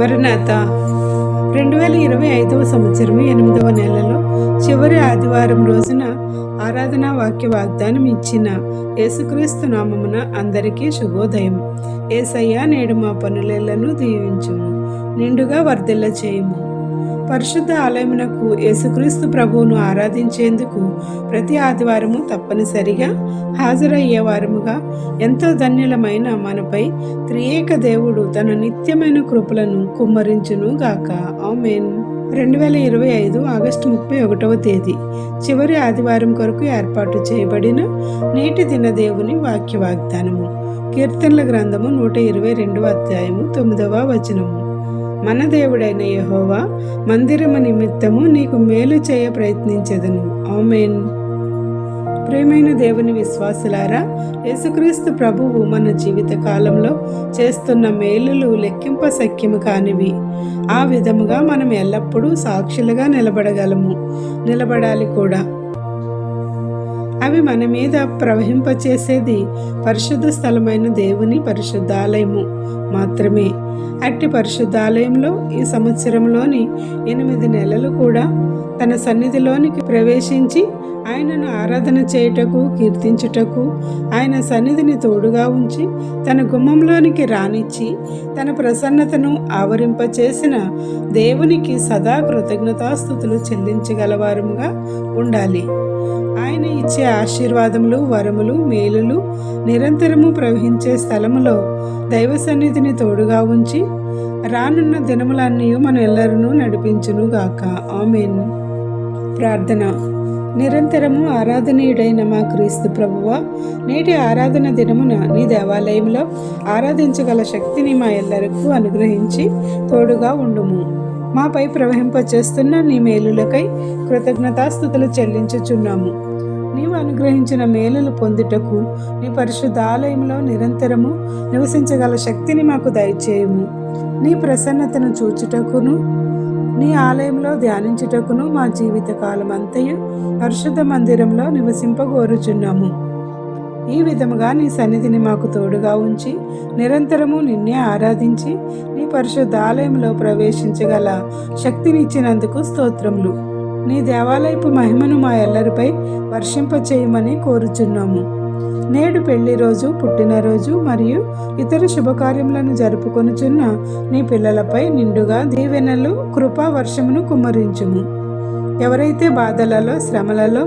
మరణాత రెండు వేల ఇరవై ఐదవ సంవత్సరం ఎనిమిదవ నెలలో చివరి ఆదివారం రోజున ఆరాధనా వాక్య వాగ్దానం ఇచ్చిన యేసుక్రీస్తు నామమున అందరికీ శుభోదయం. ఏసయ్య నేడు మా పనులను దీవించుము. నిండుగా వర్ధిల్ల చేయము పరిశుద్ధ ఆలయమునకు యేసుక్రీస్తు ప్రభువును ఆరాధించేందుకు ప్రతి ఆదివారము తప్పనిసరిగా హాజరయ్యే వారముగా ఎంతో ధన్యులమైన మనపై త్రియేక దేవుడు తన నిత్యమైన కృపలను కుమ్మరించును గాక ఆమెన్. రెండు వేల ఇరవై ఐదు ఆగస్టు ముప్పై ఒకటవ తేదీ. చివరి ఆదివారం కొరకు ఏర్పాటు చేయబడిన నేటి దిన దేవుని వాక్య వాగ్దానము కీర్తనల గ్రంథము నూట ఇరవై రెండవ అధ్యాయము తొమ్మిదవ వచనము. మన దేవుడైన యహోవా మందిరము నిమిత్తము నీకు మేలు చేయ ప్రయత్నించదును. ఆమెన్. ప్రేమైన దేవుని విశ్వాసులారా యేసుక్రీస్తు ప్రభువు మన జీవిత కాలంలో చేస్తున్న మేలులు లెక్కింప సఖ్యము కానివి. ఆ విధముగా మనం ఎల్లప్పుడూ సాక్షులుగా నిలబడగలము. నిలబడాలి కూడా. అవి మన మీద ప్రవహింపచేసేది పరిశుద్ధ స్థలమైన దేవుని పరిశుద్ధాలయము మాత్రమే. అట్టి పరిశుద్ధాలయంలో ఈ సంవత్సరంలోని ఎనిమిది నెలలు కూడా తన సన్నిధిలోనికి ప్రవేశించి ఆయనను ఆరాధన చేయుటకు కీర్తించుటకు ఆయన సన్నిధిని తోడుగా ఉంచి తన గుమ్మంలోనికి రానిచ్చి తన ప్రసన్నతను ఆవరింపచేసిన దేవునికి సదా కృతజ్ఞతాస్థుతులు చెల్లించగలవారముగా ఉండాలి. ఆయన ఇచ్చే ఆశీర్వాదములు వరములు మేలులు నిరంతరము ప్రవహించే స్థలములో దైవ సన్నిధిని తోడుగా ఉంచి రానున్న దినములన్నీ మన ఎల్లరూ నడిపించును గాక ఆమెన్. ప్రార్థన. నిరంతరము ఆరాధనీయుడైన మా క్రీస్తు ప్రభువ నేటి ఆరాధన దినమున నీ దేవాలయంలో ఆరాధించగల శక్తిని మా ఎల్లరకు అనుగ్రహించి తోడుగా ఉండుము. మాపై ప్రవహింపచేస్తున్న నీ మేలులకై కృతజ్ఞతాస్థుతులు చెల్లించుచున్నాము. నీవు అనుగ్రహించిన మేలులు పొందుటకు నీ పరిశుద్ధ ఆలయంలో నిరంతరము నివసించగల శక్తిని మాకు దయచేయము. నీ ప్రసన్నతను చూచుటకును నీ ఆలయంలో ధ్యానించుటకును మా జీవిత కాలం అంతయు పరిశుద్ధ మందిరంలో నివసింపగోరుచున్నాము. ఈ విధముగా నీ సన్నిధిని మాకు తోడుగా ఉంచి నిరంతరము నిన్నే ఆరాధించి నీ పరిశుద్ధ ఆలయంలో ప్రవేశించగల శక్తినిచ్చినందుకు స్తోత్రములు. నీ దేవాలయపు మహిమను మా ఎల్లరిపై వర్షింపచేయమని కోరుచున్నాము. నేడు పెళ్ళి రోజు పుట్టినరోజు మరియు ఇతర శుభకార్యములను జరుపుకొనుచున్న నీ పిల్లలపై నిండుగా దీవెనలు కృపా వర్షమును కుమ్మరించుము. ఎవరైతే బాధలలో శ్రమలలో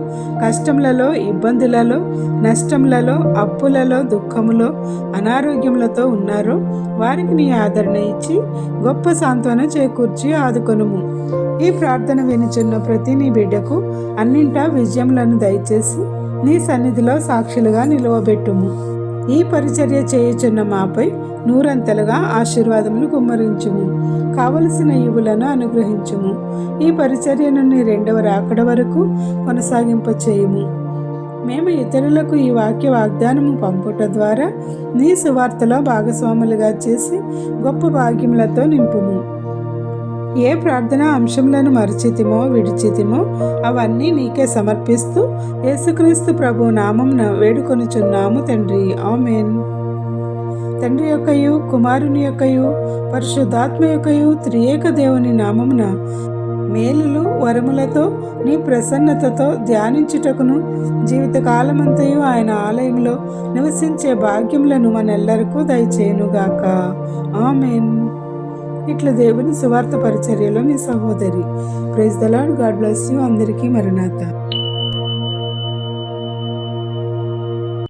కష్టములలో ఇబ్బందులలో నష్టములలో అప్పులలో దుఃఖములో అనారోగ్యములతో ఉన్నారో వారికి నీ ఆదరణ ఇచ్చి గొప్ప సాంత్వన చేకూర్చి ఆదుకొనుము. ఈ ప్రార్థన వినిచున్న ప్రతి నీ బిడ్డకు అన్నింటా విజయములను దయచేసి నీ సన్నిధిలో సాక్షులుగా నిలువబెట్టుము. ఈ పరిచర్య చేయుచున్న మాపై నూరంతలుగా ఆశీర్వాదములు కుమ్మరించుము కావలసిన ఇవులను అనుగ్రహించుము. ఈ పరిచర్యను నీ రెండవ రాకడ వరకు కొనసాగింపచేయుము మేము ఇతరులకు ఈ వాక్య వాగ్దానము పంపుట ద్వారా నీ సువార్తలో భాగస్వాములుగా చేసి గొప్ప భాగ్యములతో నింపుము. ఏ ప్రార్థనా అంశములను మరిచితిమో విడిచితిమో అవన్నీ నీకే సమర్పిస్తూ యేసుక్రీస్తు ప్రభు నామం వేడుకొనుచున్నాము తండ్రి. ఆమెన్. తండ్రి యొక్కయు కుమారుని యొక్కయు పరిశుద్ధాత్మ యొక్కయు త్రియేక దేవుని నామమున మేలులు వరములతో నీ ప్రసన్నతతో ధ్యానించుటకును జీవితకాలమంతయు ఆయన ఆలయంలో నివసించే భాగ్యములను మనెల్లరకు దయచేయునుగాక. ఆమెన్. ఇట్లా దేవుని సువార్త పరిచర్యలో మీ సహోదరి. Praise the Lord God bless you. అందరికీ మరణాత.